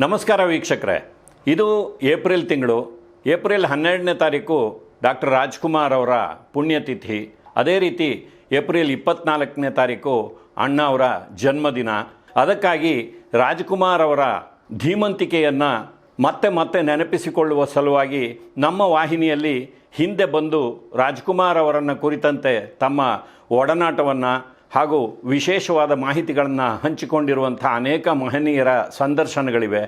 ನಮಸ್ಕಾರ ವೀಕ್ಷಕರೇ. ಇದು ಏಪ್ರಿಲ್ ತಿಂಗಳು. ಏಪ್ರಿಲ್ ಹನ್ನೆರಡನೇ ತಾರೀಕು ಡಾಕ್ಟರ್ ರಾಜ್ಕುಮಾರ್ ಅವರ ಪುಣ್ಯತಿಥಿ. ಅದೇ ರೀತಿ ಏಪ್ರಿಲ್ ಇಪ್ಪತ್ನಾಲ್ಕನೇ ತಾರೀಕು ಅಣ್ಣ ಅವರ ಜನ್ಮದಿನ. ಅದಕ್ಕಾಗಿ ರಾಜ್ಕುಮಾರ್ ಅವರ ಧೀಮಂತಿಕೆಯನ್ನು ಮತ್ತೆ ಮತ್ತೆ ನೆನಪಿಸಿಕೊಳ್ಳುವ ಸಲುವಾಗಿ ನಮ್ಮ ವಾಹಿನಿಯಲ್ಲಿ ಹಿಂದೆ ಬಂದು ರಾಜ್ಕುಮಾರ್ ಅವರನ್ನು ಕುರಿತಂತೆ ತಮ್ಮ ಒಡನಾಟವನ್ನು ಹಾಗೂ ವಿಶೇಷವಾದ ಮಾಹಿತಿಗಳನ್ನು ಹಂಚಿಕೊಂಡಿರುವಂಥ ಅನೇಕ ಮಹನೀಯರ ಸಂದರ್ಶನಗಳಿವೆ.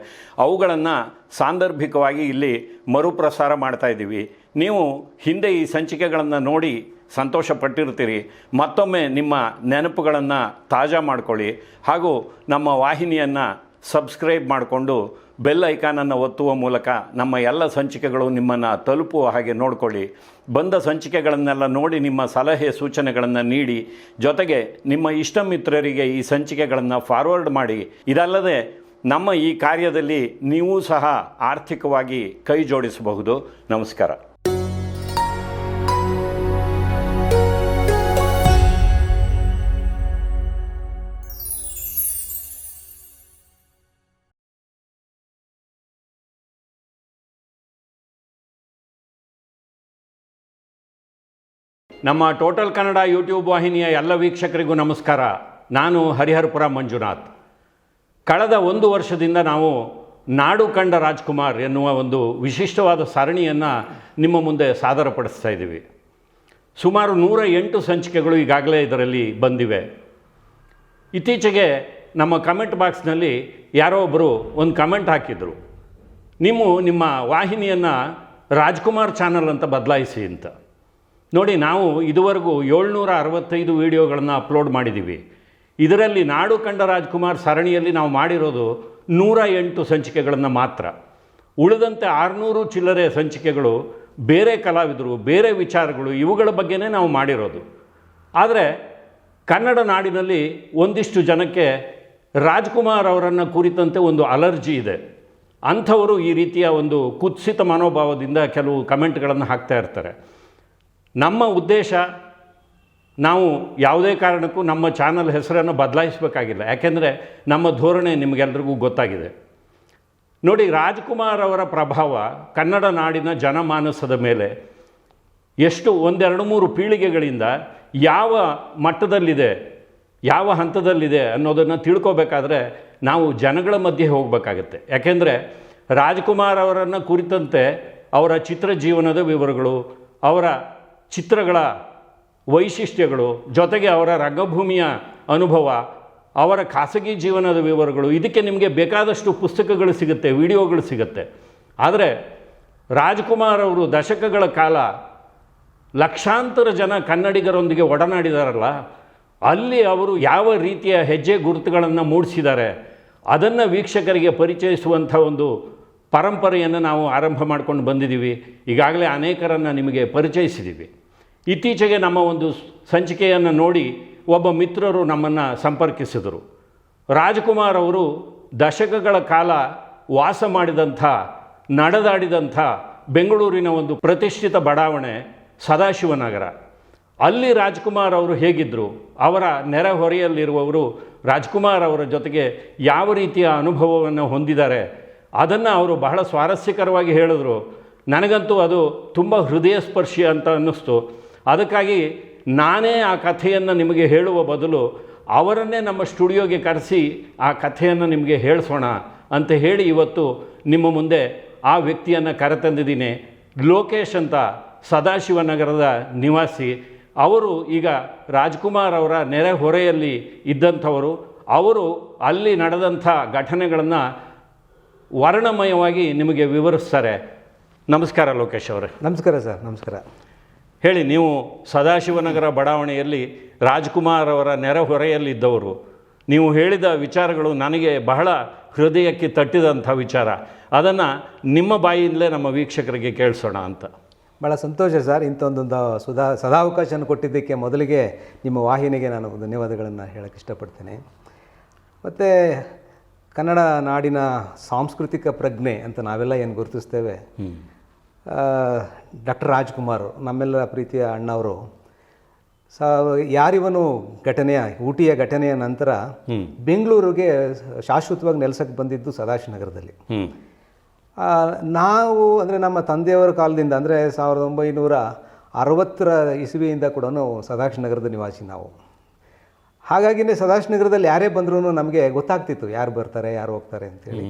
ಅವುಗಳನ್ನು ಸಾಂದರ್ಭಿಕವಾಗಿ ಇಲ್ಲಿ ಮರುಪ್ರಸಾರ ಮಾಡ್ತಾ ಇದ್ದೀವಿ. ನೀವು ಹಿಂದೆ ಈ ಸಂಚಿಕೆಗಳನ್ನು ನೋಡಿ ಸಂತೋಷ ಪಟ್ಟಿರ್ತೀರಿ ಮತ್ತೊಮ್ಮೆ ನಿಮ್ಮ ನೆನಪುಗಳನ್ನು ತಾಜಾ ಮಾಡ್ಕೊಳ್ಳಿ. ಹಾಗೂ ನಮ್ಮ ವಾಹಿನಿಯನ್ನು ಸಬ್ಸ್ಕ್ರೈಬ್ ಮಾಡಿಕೊಂಡು ಬೆಲ್ ಐಕಾನನ್ನು ಒತ್ತುವ ಮೂಲಕ ನಮ್ಮ ಎಲ್ಲ ಸಂಚಿಕೆಗಳು ನಿಮ್ಮನ್ನು ತಲುಪುವ ಹಾಗೆ ನೋಡಿಕೊಳ್ಳಿ. ಬಂದ ಸಂಚಿಕೆಗಳನ್ನೆಲ್ಲ ನೋಡಿ ನಿಮ್ಮ ಸಲಹೆ ಸೂಚನೆಗಳನ್ನು ನೀಡಿ. ಜೊತೆಗೆ ನಿಮ್ಮ ಇಷ್ಟ ಮಿತ್ರರಿಗೆ ಈ ಸಂಚಿಕೆಗಳನ್ನು ಫಾರ್ವರ್ಡ್ ಮಾಡಿ. ಇದಲ್ಲದೆ ನಮ್ಮ ಈ ಕಾರ್ಯದಲ್ಲಿ ನೀವು ಸಹ ಆರ್ಥಿಕವಾಗಿ ಕೈ ಜೋಡಿಸಬಹುದು ನಮಸ್ಕಾರ. ನಮ್ಮ ಟೋಟಲ್ ಕನ್ನಡ ಯೂಟ್ಯೂಬ್ ವಾಹಿನಿಯ ಎಲ್ಲ ವೀಕ್ಷಕರಿಗೂ ನಮಸ್ಕಾರ. ನಾನು ಹರಿಹರಪುರ ಮಂಜುನಾಥ್. ಕಳೆದ ಒಂದು ವರ್ಷದಿಂದ ನಾವು ನಾಡು ಕಂಡ ರಾಜ್ಕುಮಾರ್ ಎನ್ನುವ ಒಂದು ವಿಶಿಷ್ಟವಾದ ಸರಣಿಯನ್ನು ನಿಮ್ಮ ಮುಂದೆ ಸಾದರಪಡಿಸ್ತಾ ಇದ್ದೀವಿ. ಸುಮಾರು ನೂರ ಎಂಟು ಸಂಚಿಕೆಗಳು ಈಗಾಗಲೇ ಇದರಲ್ಲಿ ಬಂದಿವೆ. ಇತ್ತೀಚೆಗೆ ನಮ್ಮ ಕಮೆಂಟ್ ಬಾಕ್ಸ್ನಲ್ಲಿ ಯಾರೋ ಒಬ್ಬರು ಒಂದು ಕಮೆಂಟ್ ಹಾಕಿದರು. ನೀವು ನಿಮ್ಮ ವಾಹಿನಿಯನ್ನು ರಾಜ್ಕುಮಾರ್ ಚಾನಲ್ ಅಂತ ಬದಲಾಯಿಸಿ ಅಂತ. ನೋಡಿ, ನಾವು ಇದುವರೆಗೂ ಏಳ್ನೂರ ಅರವತ್ತೈದು ವಿಡಿಯೋಗಳನ್ನು ಅಪ್ಲೋಡ್ ಮಾಡಿದ್ದೀವಿ ಇದರಲ್ಲಿ ನಾಡು ಕಂಡ ರಾಜ್ಕುಮಾರ್ ಸರಣಿಯಲ್ಲಿ ನಾವು ಮಾಡಿರೋದು ನೂರ ಎಂಟು ಸಂಚಿಕೆಗಳನ್ನು ಮಾತ್ರ. ಉಳಿದಂತೆ ಆರುನೂರು ಚಿಲ್ಲರೆ ಸಂಚಿಕೆಗಳು, ಬೇರೆ ಕಲಾವಿದರು, ಬೇರೆ ವಿಚಾರಗಳು, ಇವುಗಳ ಬಗ್ಗೆನೇ ನಾವು ಮಾಡಿರೋದು. ಆದರೆ, ಕನ್ನಡ ನಾಡಿನಲ್ಲಿ ಒಂದಿಷ್ಟು ಜನಕ್ಕೆ ರಾಜ್ಕುಮಾರ್ ಅವರನ್ನು ಕುರಿತಂತೆ ಒಂದು ಅಲರ್ಜಿ ಇದೆ. ಅಂಥವರು ಈ ರೀತಿಯ ಒಂದು ಕುತ್ಸಿತ ಮನೋಭಾವದಿಂದ ಕೆಲವು ಕಮೆಂಟ್ಗಳನ್ನು ಹಾಕ್ತಾ ಇರ್ತಾರೆ. ನಮ್ಮ ಉದ್ದೇಶ ನಾವು ಯಾವುದೇ ಕಾರಣಕ್ಕೂ ನಮ್ಮ ಚಾನಲ್ ಹೆಸರನ್ನು ಬದಲಾಯಿಸಬೇಕಾಗಿಲ್ಲ. ಯಾಕೆಂದರೆ ನಮ್ಮ ಧೋರಣೆ ನಿಮಗೆಲ್ರಿಗೂ ಗೊತ್ತಾಗಿದೆ. ನೋಡಿ, ರಾಜ್ಕುಮಾರ್ ಅವರ ಪ್ರಭಾವ ಕನ್ನಡ ನಾಡಿನ ಜನಮಾನಸದ ಮೇಲೆ ಎಷ್ಟು ಒಂದೆರಡು ಮೂರು ಪೀಳಿಗೆಗಳಿಂದ ಯಾವ ಮಟ್ಟದಲ್ಲಿದೆ, ಯಾವ ಹಂತದಲ್ಲಿದೆ ಅನ್ನೋದನ್ನು ತಿಳ್ಕೋಬೇಕಾದ್ರೆ ನಾವು ಜನಗಳ ಮಧ್ಯೆ ಹೋಗಬೇಕಾಗತ್ತೆ. ಯಾಕೆಂದರೆ ರಾಜ್ಕುಮಾರ್ ಅವರನ್ನು ಕುರಿತಂತೆ ಅವರ ಚಿತ್ರ ಜೀವನದ ವಿವರಗಳು, ಅವರ ಚಿತ್ರಗಳ ವೈಶಿಷ್ಟ್ಯಗಳು, ಜೊತೆಗೆ ಅವರ ರಂಗಭೂಮಿಯ ಅನುಭವ, ಅವರ ಖಾಸಗಿ ಜೀವನದ ವಿವರಗಳು, ಇದಕ್ಕೆ ನಿಮಗೆ ಬೇಕಾದಷ್ಟು ಪುಸ್ತಕಗಳು ಸಿಗುತ್ತೆ, ವಿಡಿಯೋಗಳು ಸಿಗುತ್ತೆ. ಆದರೆ ರಾಜ್ಕುಮಾರ್ ಅವರು ದಶಕಗಳ ಕಾಲ ಲಕ್ಷಾಂತರ ಜನ ಕನ್ನಡಿಗರೊಂದಿಗೆ ಒಡನಾಡಿದಾರಲ್ಲ, ಅಲ್ಲಿ ಅವರು ಯಾವ ರೀತಿಯ ಹೆಜ್ಜೆ ಗುರುತುಗಳನ್ನು ಮೂಡಿಸಿದ್ದಾರೆ, ಅದನ್ನು ವೀಕ್ಷಕರಿಗೆ ಪರಿಚಯಿಸುವಂಥ ಒಂದು ಪರಂಪರೆಯನ್ನು ನಾವು ಆರಂಭ ಮಾಡ್ಕೊಂಡು ಬಂದಿದ್ದೀವಿ. ಈಗಾಗಲೇ ಅನೇಕರನ್ನು ನಿಮಗೆ ಪರಿಚಯಿಸಿದ್ದೀವಿ. ಇತ್ತೀಚೆಗೆ ನಮ್ಮ ಒಂದು ಸಂಚಿಕೆಯನ್ನು ನೋಡಿ ಒಬ್ಬ ಮಿತ್ರರು ನಮ್ಮನ್ನು ಸಂಪರ್ಕಿಸಿದರು. ರಾಜ್ಕುಮಾರ್ ಅವರು ದಶಕಗಳ ಕಾಲ ವಾಸ ಮಾಡಿದಂಥ, ನಡೆದಾಡಿದಂಥ ಬೆಂಗಳೂರಿನ ಒಂದು ಪ್ರತಿಷ್ಠಿತ ಬಡಾವಣೆ ಸದಾಶಿವನಗರ. ಅಲ್ಲಿ ರಾಜ್ಕುಮಾರ್ ಅವರು ಹೇಗಿದ್ದರು ಅವರ ನೆರೆಹೊರೆಯಲ್ಲಿರುವವರು ರಾಜ್ಕುಮಾರ್ ಅವರ ಜೊತೆಗೆ ಯಾವ ರೀತಿಯ ಅನುಭವವನ್ನು ಹೊಂದಿದ್ದಾರೆ, ಅದನ್ನು ಅವರು ಬಹಳ ಸ್ವಾರಸ್ಯಕರವಾಗಿ ಹೇಳಿದ್ರು. ನನಗಂತೂ ಅದು ತುಂಬ ಹೃದಯ ಸ್ಪರ್ಶಿ ಅಂತ ಅನ್ನಿಸ್ತು. ಅದಕ್ಕಾಗಿ ನಾನೇ ಆ ಕಥೆಯನ್ನು ನಿಮಗೆ ಹೇಳುವ ಬದಲು ಅವರನ್ನೇ ನಮ್ಮ ಸ್ಟುಡಿಯೋಗೆ ಕರೆಸಿ ಆ ಕಥೆಯನ್ನು ನಿಮಗೆ ಹೇಳಿಸೋಣ ಅಂತ ಹೇಳಿ ಇವತ್ತು ನಿಮ್ಮ ಮುಂದೆ ಆ ವ್ಯಕ್ತಿಯನ್ನು ಕರೆತಂದಿದ್ದೀನಿ. ಲೋಕೇಶ್ ಅಂತ ಸದಾಶಿವನಗರದ ನಿವಾಸಿ. ಅವರು ಈಗ ರಾಜ್ಕುಮಾರ್ ಅವರ ನೆರೆಹೊರೆಯಲ್ಲಿ ಇದ್ದಂಥವರು. ಅವರು ಅಲ್ಲಿ ನಡೆದಂಥ ಘಟನೆಗಳನ್ನು ವರ್ಣಮಯವಾಗಿ ನಿಮಗೆ ವಿವರಿಸ್ತಾರೆ. ನಮಸ್ಕಾರ ಲೋಕೇಶ್ ಅವರೇ. ನಮಸ್ಕಾರ ಸರ್, ನಮಸ್ಕಾರ. ಹೇಳಿ ನೀವು ಸದಾಶಿವನಗರ ಬಡಾವಣೆಯಲ್ಲಿ ರಾಜ್ಕುಮಾರ್ ಅವರ ನೆರೆಹೊರೆಯಲ್ಲಿದ್ದವರು ನೀವು ಹೇಳಿದ ವಿಚಾರಗಳು ನನಗೆ ಬಹಳ ಹೃದಯಕ್ಕೆ ತಟ್ಟಿದಂಥ ವಿಚಾರ. ಅದನ್ನು ನಿಮ್ಮ ಬಾಯಿಯಿಂದಲೇ ನಮ್ಮ ವೀಕ್ಷಕರಿಗೆ ಕೇಳಿಸೋಣ ಅಂತ. ಭಾಳ ಸಂತೋಷ ಸರ್ ಇಂಥ ಒಂದೊಂದು ಸುಧಾ ಸದಾವಕಾಶನ ಕೊಟ್ಟಿದ್ದಕ್ಕೆ ಮೊದಲಿಗೆ ನಿಮ್ಮ ವಾಹಿನಿಗೆ ನಾನು ಧನ್ಯವಾದಗಳನ್ನು ಹೇಳಕ್ಕೆ ಇಷ್ಟಪಡ್ತೇನೆ. ಮತ್ತು ಕನ್ನಡ ನಾಡಿನ ಸಾಂಸ್ಕೃತಿಕ ಪ್ರಜ್ಞೆ ಅಂತ ನಾವೆಲ್ಲ ಏನು ಗುರುತಿಸ್ತೇವೆ? ಡಾಕ್ಟರ್ ರಾಜ್ಕುಮಾರ್ ನಮ್ಮೆಲ್ಲರ ಪ್ರೀತಿಯ ಅಣ್ಣವರು. ಸ ಯಾರಿವನು ಘಟನೆಯ ಊಟಿಯ ಘಟನೆಯ ನಂತರ ಬೆಂಗಳೂರಿಗೆ ಶಾಶ್ವತವಾಗಿ ನೆಲೆಸಕ್ಕೆ ಬಂದಿದ್ದು ಸದಾಶಿವನಗರದಲ್ಲಿ. ನಾವು ಅಂದರೆ ನಮ್ಮ ತಂದೆಯವರ ಕಾಲದಿಂದ ಅಂದರೆ ಸಾವಿರದ ಒಂಬೈನೂರ ಅರವತ್ತರ ಇಸವಿಯಿಂದ ಕೂಡ ಸದಾಶಿವನಗರದ ನಿವಾಸಿ ನಾವು. ಹಾಗಾಗಿನೇ ಸದಾಶಿವನಗರದಲ್ಲಿ ಯಾರೇ ಬಂದ್ರೂ ನಮಗೆ ಗೊತ್ತಾಗ್ತಿತ್ತು ಯಾರು ಬರ್ತಾರೆ ಯಾರು ಹೋಗ್ತಾರೆ ಅಂತೇಳಿ.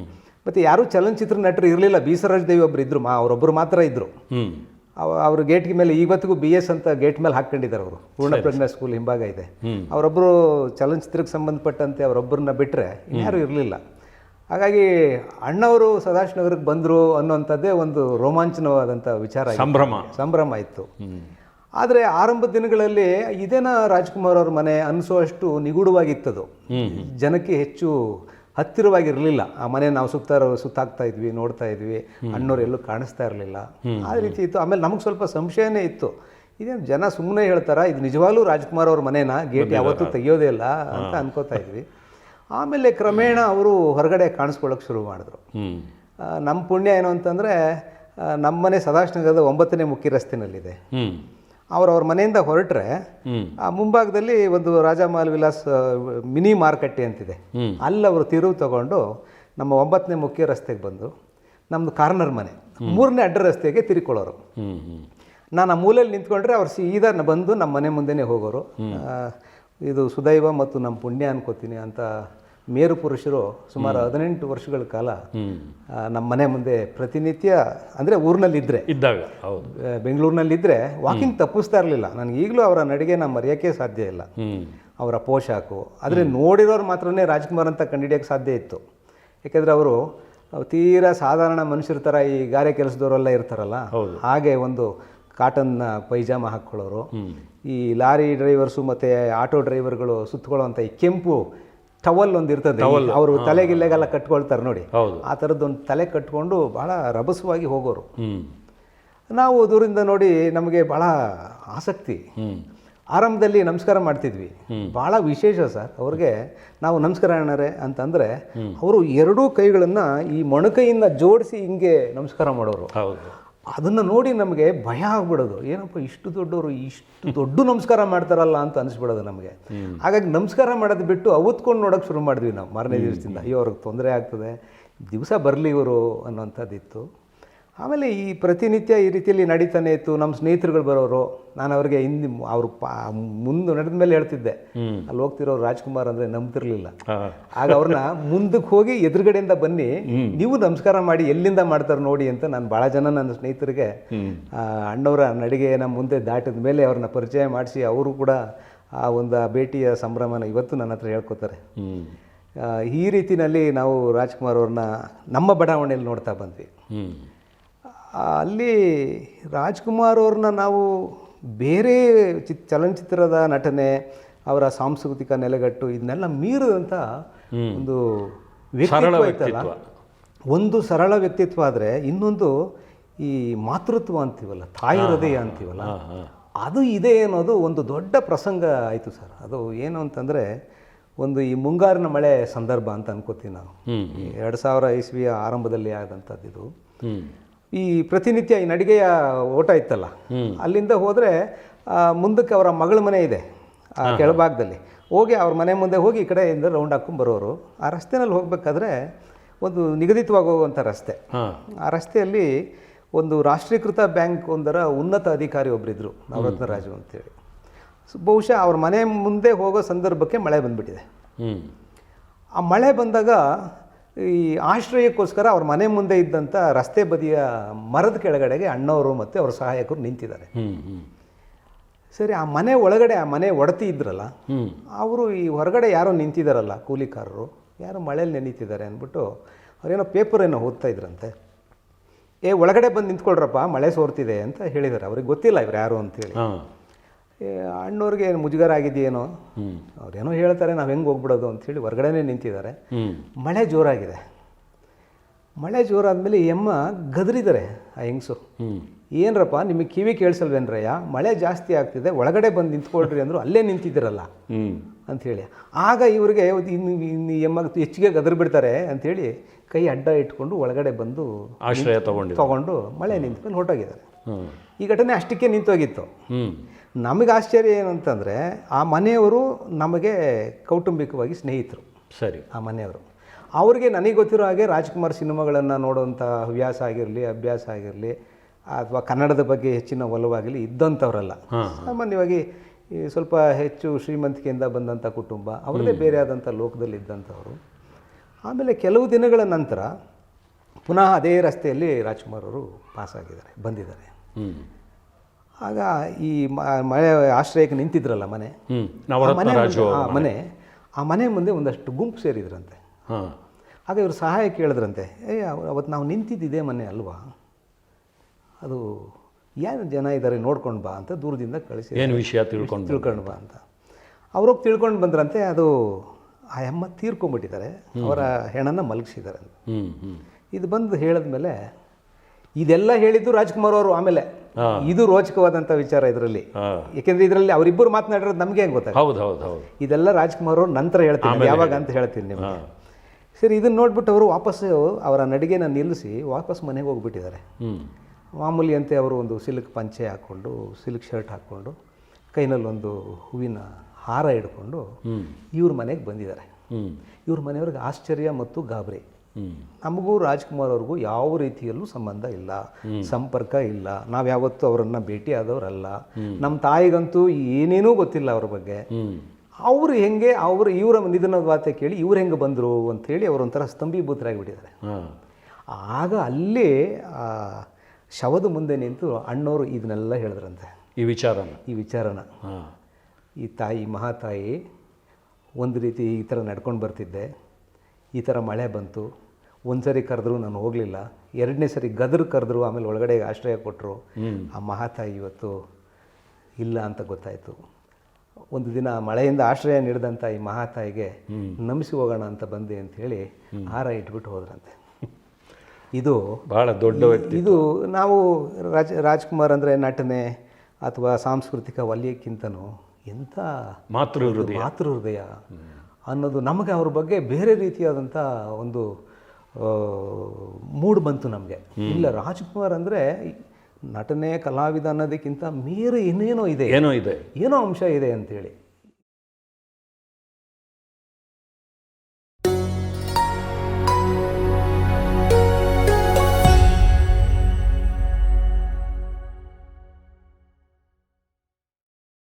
ಮತ್ತು ಯಾರೂ ಚಲನಚಿತ್ರ ನಟರು ಇರಲಿಲ್ಲ. ಬೀಸರಾಜ್ ದೇವಿ ಒಬ್ರು ಇದ್ರು. ಮಾ ಅವರೊಬ್ಬರು ಮಾತ್ರ ಇದ್ದರು ಅವ್ರ ಗೇಟ್ ಮೇಲೆ ಇವತ್ತಿಗೂ ಬಿ ಎಸ್ ಅಂತ ಗೇಟ್ ಮೇಲೆ ಹಾಕ್ಕೊಂಡಿದ್ದಾರೆ ಅವರು. ಪೂರ್ಣಪ್ರಜ್ಞಾ ಸ್ಕೂಲ್ ಹಿಂಭಾಗ ಇದೆ. ಅವರೊಬ್ಬರು ಚಲನಚಿತ್ರಕ್ಕೆ ಸಂಬಂಧಪಟ್ಟಂತೆ ಅವರೊಬ್ಬರನ್ನ ಬಿಟ್ಟರೆ ಇನ್ಯಾರು ಇರಲಿಲ್ಲ. ಹಾಗಾಗಿ ಅಣ್ಣವರು ಸದಾಶಿವನಗರಕ್ಕೆ ಬಂದರು ಅನ್ನೋಂಥದ್ದೇ ಒಂದು ರೋಮಾಂಚನವಾದಂಥ ವಿಚಾರ ಸಂಭ್ರಮ. ಸಂಭ್ರಮ ಇತ್ತು. ಆದರೆ ಆರಂಭ ದಿನಗಳಲ್ಲಿ ಇದೇನ ರಾಜ್ಕುಮಾರ್ ಅವ್ರ ಮನೆ ಅನಿಸೋಷ್ಟು ನಿಗೂಢವಾಗಿತ್ತದು. ಜನಕ್ಕೆ ಹೆಚ್ಚು ಹತ್ತಿರವಾಗಿರಲಿಲ್ಲ. ಆ ಮನೆ ನಾವು ಸುತ್ತ ಸುತ್ತಾಕ್ತಾ ಇದ್ವಿ ನೋಡ್ತಾ ಇದ್ವಿ. ಅಣ್ಣವ್ರು ಎಲ್ಲೂ ಕಾಣಿಸ್ತಾ ಇರಲಿಲ್ಲ. ಆ ರೀತಿ ಇತ್ತು. ಆಮೇಲೆ ನಮಗೆ ಸ್ವಲ್ಪ ಸಂಶಯನೇ ಇತ್ತು. ಇದೇನು ಜನ ಸುಮ್ಮನೆ ಹೇಳ್ತಾರ? ಇದು ನಿಜವಾಗ್ಲೂ ರಾಜ್ಕುಮಾರ್ ಅವ್ರ ಮನೇನ? ಗೇಟ್ ಯಾವತ್ತೂ ತೆಗಿಯೋದೇ ಇಲ್ಲ ಅಂತ ಅನ್ಕೋತಾ ಇದ್ವಿ. ಆಮೇಲೆ ಕ್ರಮೇಣ ಅವರು ಹೊರಗಡೆ ಕಾಣಿಸ್ಕೊಳ್ಳೋಕೆ ಶುರು ಮಾಡಿದ್ರು. ನಮ್ಮ ಪುಣ್ಯ ಏನು ಅಂತಂದರೆ ನಮ್ಮ ಮನೆ ಸದಾಶಿವನಗರದ ಒಂಬತ್ತನೇ ಮುಖ್ಯ ರಸ್ತೆನಲ್ಲಿದೆ ಹ್ಞೂ ಅವ್ರ ಮನೆಯಿಂದ ಹೊರಟ್ರೆ ಆ ಮುಂಭಾಗದಲ್ಲಿ ಒಂದು ರಾಜಮಹಲ್ ವಿಲಾಸ್ ಮಿನಿ ಮಾರುಕಟ್ಟೆ ಅಂತಿದೆ. ಅಲ್ಲಿ ಅವರು ತಿರುವು ತಗೊಂಡು ನಮ್ಮ ಒಂಬತ್ತನೇ ಮುಖ್ಯ ರಸ್ತೆಗೆ ಬಂದು ನಮ್ಮದು ಕಾರ್ನರ್ ಮನೆ ಮೂರನೇ ಅಡ್ಡ ರಸ್ತೆಗೆ ತಿರುಕೊಳ್ಳೋರು. ನಾನು ಆ ಮೂಲೆಯಲ್ಲಿ ನಿಂತ್ಕೊಂಡ್ರೆ ಅವ್ರು ಸೀದಾ ಬಂದು ನಮ್ಮ ಮನೆ ಮುಂದೆನೇ ಹೋಗೋರು. ಇದು ಸುದೈವ ಮತ್ತು ನಮ್ಮ ಪುಣ್ಯ ಅನ್ಕೋತೀನಿ ಅಂತ ಮೇರು ಪುರುಷರು ಸುಮಾರು ಹದಿನೆಂಟು ವರ್ಷಗಳ ಕಾಲ ನಮ್ಮ ಮನೆ ಮುಂದೆ ಪ್ರತಿನಿತ್ಯ ಅಂದರೆ ಊರಿನಲ್ಲಿದ್ದರೆ ಇದ್ದಾಗ ಬೆಂಗಳೂರಿನಲ್ಲಿದ್ದರೆ ವಾಕಿಂಗ್ ತಪ್ಪಿಸ್ತಾ ಇರಲಿಲ್ಲ. ನನಗೆ ಈಗಲೂ ಅವರ ನಡಿಗೆ ನಾನು ಮರೆಯೋಕ್ಕೆ ಸಾಧ್ಯ ಇಲ್ಲ. ಅವರ ಪೋಷಾಕು. ಆದರೆ ನೋಡಿರೋರು ಮಾತ್ರನೇ ರಾಜ್ಕುಮಾರ್ ಅಂತ ಕಂಡುಹಿಡಿಯೋಕ್ಕೆ ಸಾಧ್ಯ ಇತ್ತು. ಯಾಕೆಂದರೆ ಅವರು ತೀರಾ ಸಾಧಾರಣ ಮನುಷ್ಯರ ಥರ ಈ ಗಾರೆ ಕೆಲಸದವರೆಲ್ಲ ಇರ್ತಾರಲ್ಲ ಹಾಗೆ ಒಂದು ಕಾಟನ್ ಪೈಜಾಮ ಹಾಕ್ಕೊಳ್ಳೋರು. ಈ ಲಾರಿ ಡ್ರೈವರ್ಸು ಮತ್ತು ಆಟೋ ಡ್ರೈವರ್ಗಳು ಸುತ್ತಕೊಳ್ಳುವಂಥ ಈ ಕೆಂಪು ಟವಲ್ ಒಂದು ಇರ್ತದೆ. ಅವರು ತಲೆಗಿಲ್ಲೆಗೆಲ್ಲ ಕಟ್ಕೊಳ್ತಾರೆ ನೋಡಿ. ಆ ಥರದ್ದೊಂದು ತಲೆ ಕಟ್ಕೊಂಡು ಭಾಳ ರಭಸವಾಗಿ ಹೋಗೋರು. ನಾವು ದೂರಿಂದ ನೋಡಿ ನಮಗೆ ಭಾಳ ಆಸಕ್ತಿ. ಆರಂಭದಲ್ಲಿ ನಮಸ್ಕಾರ ಮಾಡ್ತಿದ್ವಿ. ಭಾಳ ವಿಶೇಷ ಸರ್. ಅವ್ರಿಗೆ ನಾವು ನಮಸ್ಕಾರ ಅಣ್ಣರೇ ಅಂತಂದರೆ ಅವರು ಎರಡೂ ಕೈಗಳನ್ನು ಈ ಮೊಣಕೈಯಿಂದ ಜೋಡಿಸಿ ಹಿಂಗೆ ನಮಸ್ಕಾರ ಮಾಡೋರು. ಹೌದು. ಅದನ್ನು ನೋಡಿ ನಮಗೆ ಭಯ ಆಗ್ಬಿಡೋದು. ಏನಪ್ಪ ಇಷ್ಟು ದೊಡ್ಡವರು ಇಷ್ಟು ದೊಡ್ಡ ನಮಸ್ಕಾರ ಮಾಡ್ತಾರಲ್ಲ ಅಂತ ಅನಿಸ್ಬಿಡೋದು ನಮಗೆ. ಹಾಗಾಗಿ ನಮಸ್ಕಾರ ಮಾಡೋದು ಬಿಟ್ಟು ಅವತ್ಕೊಂಡು ನೋಡೋಕೆ ಶುರು ಮಾಡಿದ್ವಿ ನಾವು ಮಾರನೇ ದಿವಸದಿಂದ. ಅಯ್ಯೋ ಅವ್ರಿಗೆ ತೊಂದರೆ ಆಗ್ತದೆ. ದಿವಸ ಬರಲಿ ಇವರು ಅನ್ನೋಂಥದ್ದಿತ್ತು ಆಮೇಲೆ ಈ ಪ್ರತಿನಿತ್ಯ ಈ ರೀತಿಯಲ್ಲಿ ನಡೀತಾನೆ ಇತ್ತು. ನಮ್ಮ ಸ್ನೇಹಿತರುಗಳು ಬರೋರು. ನಾನು ಅವ್ರಿಗೆ ಹಿಂದೆ ಅವ್ರು ಪಾ ಮುಂದೆ ನಡೆದ ಮೇಲೆ ಹೇಳ್ತಿದ್ದೆ. ಅಲ್ಲಿ ಹೋಗ್ತಿರೋರು ರಾಜ್ಕುಮಾರ್ ಅಂದರೆ ನಂಬ್ತಿರ್ಲಿಲ್ಲ. ಆಗ ಅವ್ರನ್ನ ಮುಂದಕ್ಕೆ ಹೋಗಿ ಎದುರುಗಡೆಯಿಂದ ಬನ್ನಿ. ನೀವು ನಮಸ್ಕಾರ ಮಾಡಿ ಎಲ್ಲಿಂದ ಮಾಡ್ತಾರೆ ನೋಡಿ ಅಂತ ನಾನು ಭಾಳ ಜನ ನನ್ನ ಸ್ನೇಹಿತರಿಗೆ ಅಣ್ಣವರ ನಡಿಗೆ ನಮ್ಮ ಮುಂದೆ ದಾಟಿದ ಮೇಲೆ ಅವ್ರನ್ನ ಪರಿಚಯ ಮಾಡಿಸಿ ಅವರು ಕೂಡ ಆ ಒಂದು ಭೇಟಿಯ ಸಂಭ್ರಮನ ಇವತ್ತು ನನ್ನ ಹತ್ರ ಹೇಳ್ಕೊತಾರೆ. ಈ ರೀತಿನಲ್ಲಿ ನಾವು ರಾಜ್ಕುಮಾರ್ ಅವ್ರನ್ನ ನಮ್ಮ ಬಡಾವಣೆಯಲ್ಲಿ ನೋಡ್ತಾ ಬಂದ್ವಿ. ಅಲ್ಲಿ ರಾಜ್ಕುಮಾರ್ ಅವ್ರನ್ನ ನಾವು ಬೇರೆ ಚಿತ್ ಚಲನಚಿತ್ರದ ನಟನೆ ಅವರ ಸಾಂಸ್ಕೃತಿಕ ನೆಲೆಗಟ್ಟು ಇದನ್ನೆಲ್ಲ ಮೀರಿದಂಥ ಒಂದು ವ್ಯಕ್ತಿತ್ವ ಒಂದು ಸರಳ ವ್ಯಕ್ತಿತ್ವ ಆದರೆ ಇನ್ನೊಂದು ಈ ಮಾತೃತ್ವ ಅಂತೀವಲ್ಲ ತಾಯಿ ಹೃದಯ ಅಂತೀವಲ್ಲ? ಅದು ಇದೆ ಅನ್ನೋದು ಒಂದು ದೊಡ್ಡ ಪ್ರಸಂಗ ಆಯಿತು ಸರ್. ಅದು ಏನು ಅಂತಂದರೆ ಒಂದು ಈ ಮುಂಗಾರಿನ ಮಳೆ ಸಂದರ್ಭ ಅಂತ ಅನ್ಕೋತೀವಿ ನಾವು ಎರಡು ಸಾವಿರ ಇಸ್ವಿಯ ಆರಂಭದಲ್ಲಿ ಆದಂಥದ್ದು ಈ ಪ್ರತಿನಿತ್ಯ ಈ ನಡಿಗೆಯ ಓಟ ಇತ್ತಲ್ಲ ಅಲ್ಲಿಂದ ಹೋದರೆ ಮುಂದಕ್ಕೆ ಅವರ ಮಗಳ ಮನೆ ಇದೆ ಆ ಕೆಳಭಾಗದಲ್ಲಿ. ಹೋಗಿ ಅವ್ರ ಮನೆ ಮುಂದೆ ಹೋಗಿ ಈ ಕಡೆಯಿಂದ ರೌಂಡ್ ಹಾಕ್ಕೊಂಡು ಬರೋರು. ಆ ರಸ್ತೆನಲ್ಲಿ ಹೋಗಬೇಕಾದ್ರೆ ಒಂದು ನಿಗದಿತವಾಗಿ ಹೋಗುವಂಥ ರಸ್ತೆ. ಆ ರಸ್ತೆಯಲ್ಲಿ ಒಂದು ರಾಷ್ಟ್ರೀಕೃತ ಬ್ಯಾಂಕ್ ಒಂದರ ಉನ್ನತ ಅಧಿಕಾರಿ ಒಬ್ಬರಿದ್ದರು ನವರತ್ನ ರಾಜು ಅಂತೇಳಿ. ಸೊ ಬಹುಶಃ ಅವ್ರ ಮನೆ ಮುಂದೆ ಹೋಗೋ ಸಂದರ್ಭಕ್ಕೆ ಮಳೆ ಬಂದುಬಿಟ್ಟಿದೆ. ಆ ಮಳೆ ಬಂದಾಗ ಈ ಆಶ್ರಯಕ್ಕೋಸ್ಕರ ಅವ್ರ ಮನೆ ಮುಂದೆ ಇದ್ದಂಥ ರಸ್ತೆ ಬದಿಯ ಮರದ ಕೆಳಗಡೆಗೆ ಅಣ್ಣವರು ಮತ್ತು ಅವ್ರ ಸಹಾಯಕರು ನಿಂತಿದ್ದಾರೆ. ಸರಿ ಆ ಮನೆ ಒಳಗಡೆ ಆ ಮನೆ ಒಡತಿ ಇದ್ರಲ್ಲ ಅವರು ಈ ಹೊರಗಡೆ ಯಾರೋ ನಿಂತಿದ್ದಾರಲ್ಲ ಕೂಲಿಕಾರರು ಯಾರೋ ಮಳೇಲಿ ನೆನೀತಿದ್ದಾರೆ ಅಂದ್ಬಿಟ್ಟು ಅವರೇನೋ ಪೇಪರ್ ಏನೋ ಓದ್ತಾ ಇದ್ರಂತೆ. ಏ ಒಳಗಡೆ ಬಂದು ನಿಂತ್ಕೊಳ್ರಪ್ಪ ಮಳೆ ಸೋರ್ತಿದೆ ಅಂತ ಹೇಳಿದ್ದಾರೆ. ಅವ್ರಿಗೆ ಗೊತ್ತಿಲ್ಲ ಇವ್ರು ಯಾರು ಅಂತೇಳಿ. ಅಣ್ಣವ್ರಿಗೆ ಏನು ಮುಜುಗರ ಆಗಿದೆಯೇನೋ? ಅವ್ರೇನೋ ಹೇಳ್ತಾರೆ ನಾವು ಹೆಂಗೆ ಹೋಗ್ಬಿಡೋದು ಅಂಥೇಳಿ ಹೊರಗಡೆನೇ ನಿಂತಿದ್ದಾರೆ. ಮಳೆ ಜೋರಾಗಿದೆ. ಮಳೆ ಜೋರಾದಮೇಲೆ ಈ ಅಮ್ಮ ಗದರಿದ್ದಾರೆ ಆ ಹೆಂಗ್ಸು. ಏನರಪ್ಪ ನಿಮಗೆ ಕಿವಿ ಕೇಳಿಸಲ್ವೇನ್ರಯ್ಯ? ಮಳೆ ಜಾಸ್ತಿ ಆಗ್ತಿದೆ ಒಳಗಡೆ ಬಂದು ನಿಂತ್ಕೊಳ್ರಿ ಅಂದರು ಅಲ್ಲೇ ನಿಂತಿದ್ದೀರಲ್ಲ? ಅಂಥೇಳಿ ಆಗ ಇವ್ರಿಗೆ ಇನ್ನು ಅಮ್ಮ ಹೆಚ್ಚಿಗೆ ಗದರ್ ಬಿಡ್ತಾರೆ ಅಂಥೇಳಿ ಕೈ ಅಡ್ಡ ಇಟ್ಕೊಂಡು ಒಳಗಡೆ ಬಂದು ಆಶ್ರಯ ತಗೊಂಡು ತಗೊಂಡು ಮಳೆ ನಿಂತ ಮೇಲೆ ಹೊರಟೋಗಿದ್ದಾರೆ ಈ ಘಟನೆ ಅಷ್ಟಕ್ಕೆ ನಿಂತೋಗಿತ್ತು. ಹ್ಞೂ ನಮಗೆ ಆಶ್ಚರ್ಯ ಏನಂತಂದರೆ ಆ ಮನೆಯವರು ನಮಗೆ ಕೌಟುಂಬಿಕವಾಗಿ ಸ್ನೇಹಿತರು. ಸರಿ. ಆ ಮನೆಯವರು. ಅವ್ರಿಗೆ ನನಗೆ ಗೊತ್ತಿರೋ ಹಾಗೆ ರಾಜ್ಕುಮಾರ್ ಸಿನಿಮಾಗಳನ್ನು ನೋಡುವಂಥ ಹವ್ಯಾಸ ಆಗಿರಲಿ ಅಭ್ಯಾಸ ಆಗಿರಲಿ ಅಥವಾ ಕನ್ನಡದ ಬಗ್ಗೆ ಹೆಚ್ಚಿನ ಒಲವಾಗಲಿ ಇದ್ದಂಥವ್ರಲ್ಲ. ಸಾಮಾನ್ಯವಾಗಿ ಈ ಸ್ವಲ್ಪ ಹೆಚ್ಚು ಶ್ರೀಮಂತಿಕೆಯಿಂದ ಬಂದಂಥ ಕುಟುಂಬ ಅವ್ರದ್ದೇ ಬೇರೆ ಆದಂಥ ಲೋಕದಲ್ಲಿ ಇದ್ದಂಥವರು. ಆಮೇಲೆ ಕೆಲವು ದಿನಗಳ ನಂತರ ಪುನಃ ಅದೇ ರಸ್ತೆಯಲ್ಲಿ ರಾಜ್ಕುಮಾರ್ ಅವರು ಪಾಸ್ ಆಗಿದ್ದಾರೆ ಬಂದಿದ್ದಾರೆ ಆಗ ಈ ಮಳೆ ಆಶ್ರಯಕ್ಕೆ ನಿಂತಿದ್ರಲ್ಲ ಮನೆ. ಮನೆ ಮನೆ. ಆ ಮನೆ ಮುಂದೆ ಒಂದಷ್ಟು ಗುಂಪು ಸೇರಿದ್ರಂತೆ. ಆಗ ಇವರು ಸಹಾಯ ಕೇಳಿದ್ರಂತೆ ಏ ಅವ- ಅವತ್ತು ನಾವು ನಿಂತಿದ್ದಿದೆ ಮನೆ ಅಲ್ವಾ? ಅದು ಏನು ಜನ ಇದ್ದಾರೆ ನೋಡ್ಕೊಂಡು ಬಾ ಅಂತ ದೂರದಿಂದ ಕಳಿಸಿ ಏನು ವಿಷಯ ತಿಳ್ಕೊಂಡು ತಿಳ್ಕೊಂಡು ಬಾ ಅಂತ. ಅವ್ರೋಗಿ ತಿಳ್ಕೊಂಡು ಬಂದ್ರಂತೆ ಅದು ಆ ಅಮ್ಮ ತೀರ್ಕೊಂಡ್ಬಿಟ್ಟಿದ್ದಾರೆ ಅವರ ಹೆಣನ ಮಲಗಿಸಿದ್ದಾರೆ ಇದು ಬಂದು ಹೇಳಿದ್ಮೇಲೆ ಇದೆಲ್ಲ ಹೇಳಿದ್ದು ರಾಜ್ಕುಮಾರ್ ಅವರು ಆಮೇಲೆ. ಇದು ರೋಚಕವಾದಂಥ ವಿಚಾರ ಇದರಲ್ಲಿ. ಯಾಕೆಂದ್ರೆ ಇದರಲ್ಲಿ ಅವರಿಬ್ಬರು ಮಾತನಾಡಿರೋದು ನಮಗೆ ಹೆಂಗೆ ಗೊತ್ತಾಗ ಹೌದು ಹೌದು ಹೌದು. ಇದೆಲ್ಲ ರಾಜ್ಕುಮಾರ್ ಅವರು ನಂತರ ಹೇಳ್ತೀನಿ ಯಾವಾಗ ಅಂತ ಹೇಳ್ತೀನಿ ನಿಮಗೆ. ಸರಿ ಇದನ್ನ ನೋಡ್ಬಿಟ್ಟು ಅವರು ವಾಪಸ್ಸು ಅವರ ನಡಿಗೆನ ನಿಲ್ಲಿಸಿ ವಾಪಸ್ ಮನೆಗೆ ಹೋಗ್ಬಿಟ್ಟಿದ್ದಾರೆ. ಹ್ಞೂ ಮಾಮೂಲಿ ಅಂತೆ ಅವರು ಒಂದು ಸಿಲ್ಕ್ ಪಂಚೆ ಹಾಕ್ಕೊಂಡು ಸಿಲ್ಕ್ ಶರ್ಟ್ ಹಾಕ್ಕೊಂಡು ಕೈನಲ್ಲಿ ಒಂದು ಹೂವಿನ ಹಾರ ಹಿಡ್ಕೊಂಡು ಇವ್ರ ಮನೆಗೆ ಬಂದಿದ್ದಾರೆ. ಇವ್ರ ಮನೆಯವ್ರಿಗೆ ಆಶ್ಚರ್ಯ ಮತ್ತು ಗಾಬರಿ. ನಮಗೂ ರಾಜ್ಕುಮಾರ್ ಅವ್ರಿಗೂ ಯಾವ ರೀತಿಯಲ್ಲೂ ಸಂಬಂಧ ಇಲ್ಲ ಸಂಪರ್ಕ ಇಲ್ಲ. ನಾವು ಯಾವತ್ತೂ ಅವರನ್ನು ಭೇಟಿ ಆದವರಲ್ಲ. ನಮ್ಮ ತಾಯಿಗಂತೂ ಏನೇನೂ ಗೊತ್ತಿಲ್ಲ ಅವ್ರ ಬಗ್ಗೆ. ಅವರು ಹೆಂಗೆ ಅವರು ಇವರ ನಿಧನದ ವಾರ್ತೆ ಕೇಳಿ ಇವ್ರು ಹೆಂಗೆ ಬಂದರು ಅಂತೇಳಿ ಅವರೊಂಥರ ಸ್ತಂಭೀಭೂತರಾಗಿಬಿಟ್ಟಿದ್ದಾರೆ. ಬಿಟ್ಟಿದ್ದಾರೆ ಆಗ ಅಲ್ಲಿ ಆ ಶವದ ಮುಂದೆ ನಿಂತು ಅಣ್ಣವರು ಇದನ್ನೆಲ್ಲ ಹೇಳಿದ್ರಂತೆ. ಈ ವಿಚಾರನ? ಈ ವಿಚಾರನ. ಈ ತಾಯಿ ಮಹಾತಾಯಿ ಒಂದು ರೀತಿ ಈ ಥರ ನಡ್ಕೊಂಡು ಬರ್ತಿದ್ದೆ. ಈ ಥರ ಮಳೆ ಬಂತು. ಒಂದು ಸರಿ ಕರೆದ್ರು ನಾನು ಹೋಗಲಿಲ್ಲ. ಎರಡನೇ ಸರಿ ಗದ್ರು ಕರೆದ್ರು ಆಮೇಲೆ ಒಳಗಡೆ ಆಶ್ರಯ ಕೊಟ್ಟರು ಆ ಮಹಾತಾಯಿ ಇವತ್ತು ಇಲ್ಲ ಅಂತ ಗೊತ್ತಾಯಿತು. ಒಂದು ದಿನ ಮಳೆಯಿಂದ ಆಶ್ರಯ ನೀಡಿದಂಥ ಈ ಮಹಾತಾಯಿಗೆ ನಮಿಸಿ ಹೋಗೋಣ ಅಂತ ಬಂದೆ ಅಂತ ಹೇಳಿ ಹಾರ ಇಟ್ಬಿಟ್ಟು ಹೋದ್ರಂತೆ. ಇದು ಭಾಳ ದೊಡ್ಡ ವ್ಯಕ್ತಿ ಇದು ನಾವು ರಾಜ್ ರಾಜ್ಕುಮಾರ್ ಅಂದರೆ ನಟನೆ ಅಥವಾ ಸಾಂಸ್ಕೃತಿಕ ವಲಯಕ್ಕಿಂತನೂ ಎಂಥ ಮಾತೃ ಹೃದಯ ಮಾತೃ ಹೃದಯ ಅನ್ನೋದು ನಮಗೆ ಅವ್ರ ಬಗ್ಗೆ ಬೇರೆ ರೀತಿಯಾದಂಥ ಒಂದು ಮೂಡ್ ಬಂತು ನಮಗೆ. ಇಲ್ಲ ರಾಜ್ಕುಮಾರ್ ಅಂದರೆ ನಟನೆ ಕಲಾವಿದ ಅನ್ನೋದಕ್ಕಿಂತ ಮೀರಿ ಇನ್ನೇನೋ ಇದೆ. ಏನೋ ಇದೆ. ಏನೋ ಅಂಶ ಇದೆ ಅಂತೇಳಿ.